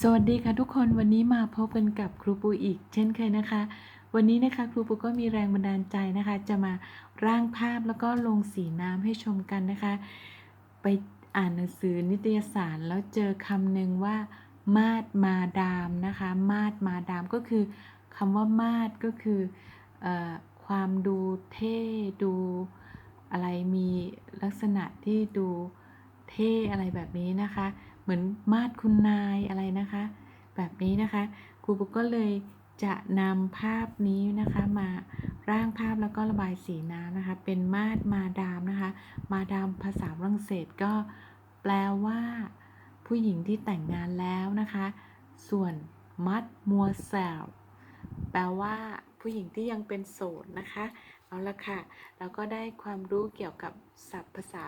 สวัสดีค่ะทุกคนวันนี้มาพบกันกับครูปูอีก เช่นเคยนะคะ วันนี้นะคะครูปูก็มีแรงบันดาลใจนะคะ จะมาร่างภาพแล้วก็ลงสีน้ำให้ชมกันนะคะ ไปอ่านหนังสือนิตยสารแล้วเจอคำหนึ่งว่า มาดมาดามนะคะ มาดมาดามก็คือคำว่ามาดก็คือออความดูเท่ดูอะไรมีลักษณะที่ดูเท่อะไรแบบนี้นะคะ เหมือนมาดคุณนายอะไรนะคะ แบบนี้นะคะครูปุ๊กก็เลยจะนำภาพนี้นะคะมาร่างภาพแล้วก็ระบายสีน้ำนะคะ เป็นมาดมาดามนะคะ มาดามภาษาฝรั่งเศสก็แปลว่า ผู้หญิงที่แต่งงานแล้วนะคะ ส่วนมัดมัวแซลแปลว่าผู้หญิงที่ยังเป็นโสดนะคะ เอาละค่ะแล้วก็ได้ความรู้เกี่ยวกับศัพท์ภาษา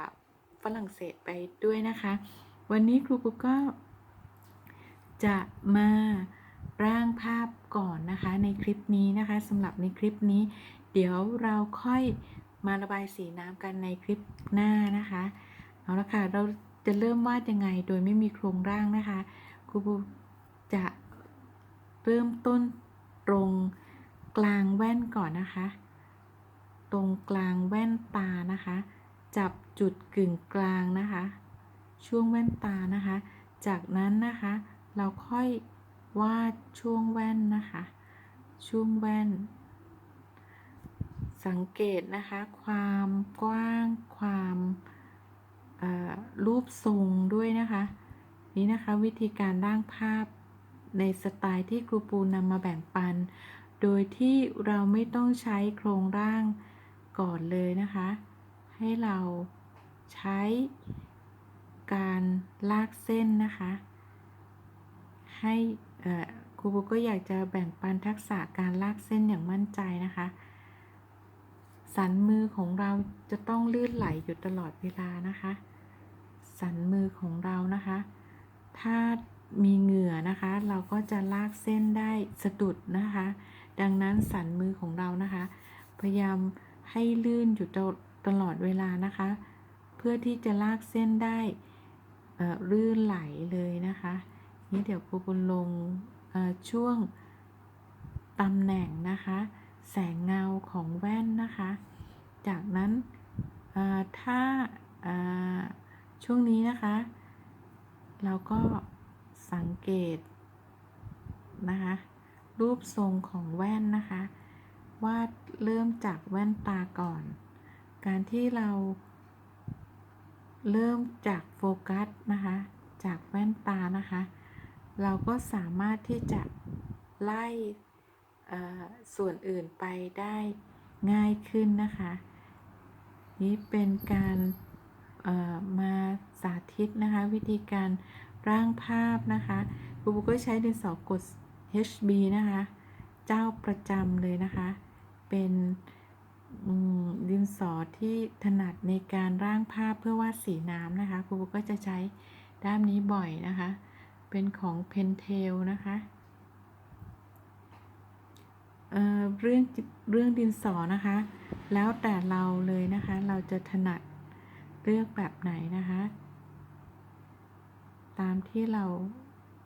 ฝรั่งเศสไปด้วยนะคะ วันนี้ครูปุ๊กก็ จะมาร่างภาพก่อนนะคะ ในคลิปนี้นะคะสำหรับในคลิปนี้ เดี๋ยวเราค่อยมาระบายสีน้ำกันในคลิปหน้านะคะ เอาละค่ะ เราจะเริ่มวาดยังไงโดยไม่มีโครงร่างนะคะครูปุ๊กจะเริ่มต้นตรงกลางแว่นก่อนนะคะ ตรงกลางแว่นตานะคะ จับจุดกึ่งกลางนะคะ ช่วงแว่นตานะคะ จากนั้นนะคะ เราค่อยวาดช่วงแว่นนะคะ ช่วงแว่น สังเกตนะคะ ความกว้าง ความรูปทรงด้วยนะคะ นี่นะคะวิธีการร่างภาพในสไตล์ที่ครูปูนำมาแบ่งปัน โดยที่เราไม่ต้องใช้โครงร่างก่อนเลยนะคะ ให้เราใช้ การลากเส้นนะคะ ให้ครูปูก็อยากจะแบ่งปันทักษะการลากเส้นอย่างมั่นใจนะคะ สันมือของเราจะต้องลื่นไหลอยู่ตลอดเวลานะคะ สันมือของเรานะคะ ถ้ามีเหงื่อนะคะ เราก็จะลากเส้นได้สะดุดนะคะ ดังนั้นสันมือของเรานะคะ พยายามให้ลื่นอยู่ตลอดเวลานะคะ เพื่อที่จะลากเส้นได้ ลื่นไหลเลยนะคะนี่เดี๋ยวครูบุญลงช่วงตำแหน่งนะคะ แสงเงาของแว่นนะคะ จากนั้นถ้าช่วงนี้นะคะ เราก็สังเกตนะคะ รูปทรงของแว่นนะคะว่าเริ่มจากแว่นตาก่อน การที่เรา เริ่มจากโฟกัสนะคะ จากแว่นตานะคะ เราก็สามารถที่จะไล่ส่วนอื่นไปได้ง่ายขึ้นนะคะ นี่เป็นการมาสาธิตนะคะ วิธีการร่างภาพนะคะครูปุ๊กก็ใช้ดินสอกด HB นะคะ เจ้าประจำเลยนะคะ เป็น ดินสอที่ถนัดในการร่างภาพเพื่อวาดสีน้ำนะคะครูก็จะใช้ด้ามนี้บ่อยนะคะ เป็นของ Pentel นะคะเเรื่องเรื่องดินสอนะคะ แล้วแต่เราเลยนะคะ เราจะถนัดเลือกแบบไหนนะคะ ตามที่เรา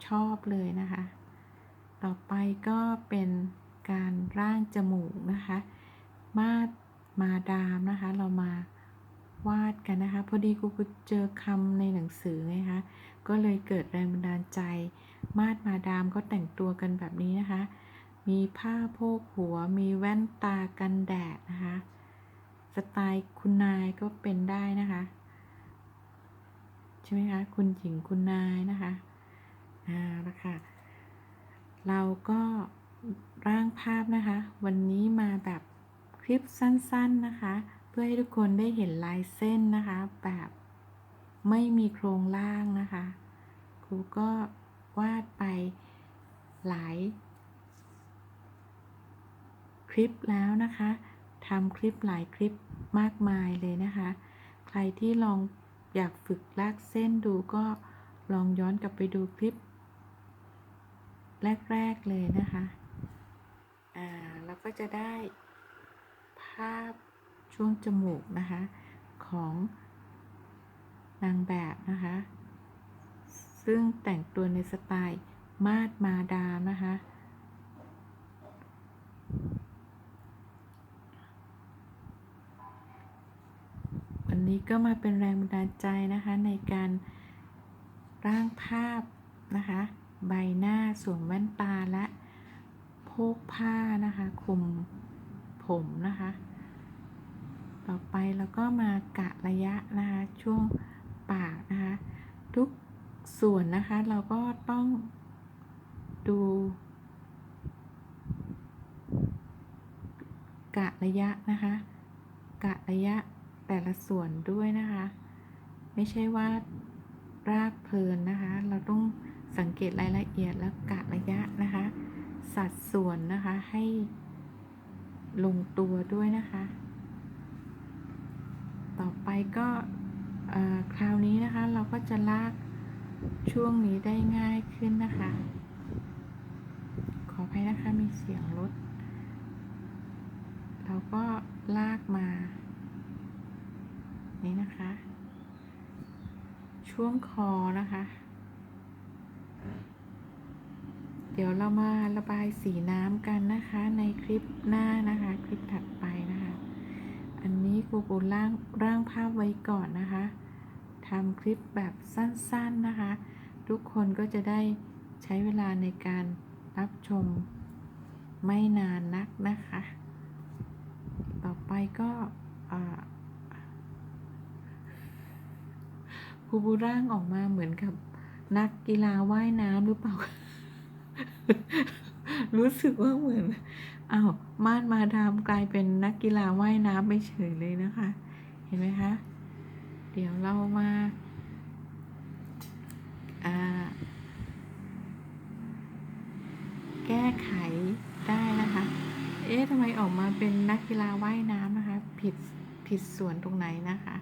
ชอบเลยนะคะ ต่อไปก็เป็นการร่างจมูกนะคะ มาดมาดามนะคะ เรามาวาดกันนะคะ พอดีกูเจอคำในหนังสือไงคะก็เลยเกิดแรงบันดาลใจ มาดมาดามก็แต่งตัวกันแบบนี้นะคะ มีผ้าโพกหัว มีแว่นตากันแดดนะคะ สไตล์คุณนายก็เป็นได้นะคะ ใช่ไหมคะ คุณหญิงคุณนายนะคะอ่าละค่ะ เราก็ร่างภาพนะคะ วันนี้มาแบบ คลิปสั้นๆนะคะ เพื่อให้ทุกคนได้เห็นลายเส้นนะคะ แบบไม่มีโครงร่างนะคะ ครูก็วาดไปหลาย คลิปแล้วนะคะทำคลิปหลายคลิปมากมายเลยนะคะ ใครที่ลองอยากฝึกลากเส้นดูก็ลองย้อนกลับไปดูคลิป แรก ๆ เลยนะคะ อ่าเราก็จะได้ ภาพช่วงจมูกนะคะ ของนางแบบนะคะ ซึ่งแต่งตัวในสไตล์มาดมาดามนะคะ วันนี้ก็มาเป็นแรงบันดาลใจนะคะในการร่างภาพนะคะ ใบหน้าสวมแว่นตาและโพกผ้านะคะคลุม ผมนะคะ ต่อไปเราก็มากะระยะนะคะช่วงปากนะคะ ทุกส่วนนะคะเราก็ต้องดู กะระยะนะคะ กะระยะแต่ละส่วนด้วยนะคะ ไม่ใช่ว่ารากเพลินนะคะ เราต้องสังเกตรายละเอียดแล้วกะระยะนะคะ สัดส่วนนะคะให้ ลงตัวด้วยนะคะ ต่อไปก็คราวนี้นะคะเราก็จะลากช่วงนี้ได้ง่ายขึ้นนะคะ ขออภัยนะคะมีเสียงรถ เราก็ลากมา นี่นะคะ ช่วงคอนะคะ เดี๋ยวเรามาระบายสีน้ำกันนะคะในคลิปหน้านะคะ คลิปถัดไปนะคะ อันนี้ครูปูร่างร่างภาพไว้ก่อนนะคะทำคลิปแบบสั้นๆนะคะ ทุกคนก็จะได้ใช้เวลาในการรับชมไม่นานนักนะคะ ต่อไปก็ครูบูร่างออกมาเหมือนกับนักกีฬาว่ายน้ำหรือเปล่า รู้สึกว่าเหมือนอ้าวม่านมาดามกลายเป็นนักกีฬาว่ายน้ำไปเฉยเลยนะคะ เห็นไหมคะ เดี๋ยวเรามาาแก้ไขได้นะคะ เอ๊ะทำไมออกมาเป็นนักกีฬาว่ายน้ำนะคะ ผิดผิดส่วนตรงไหนนะคะ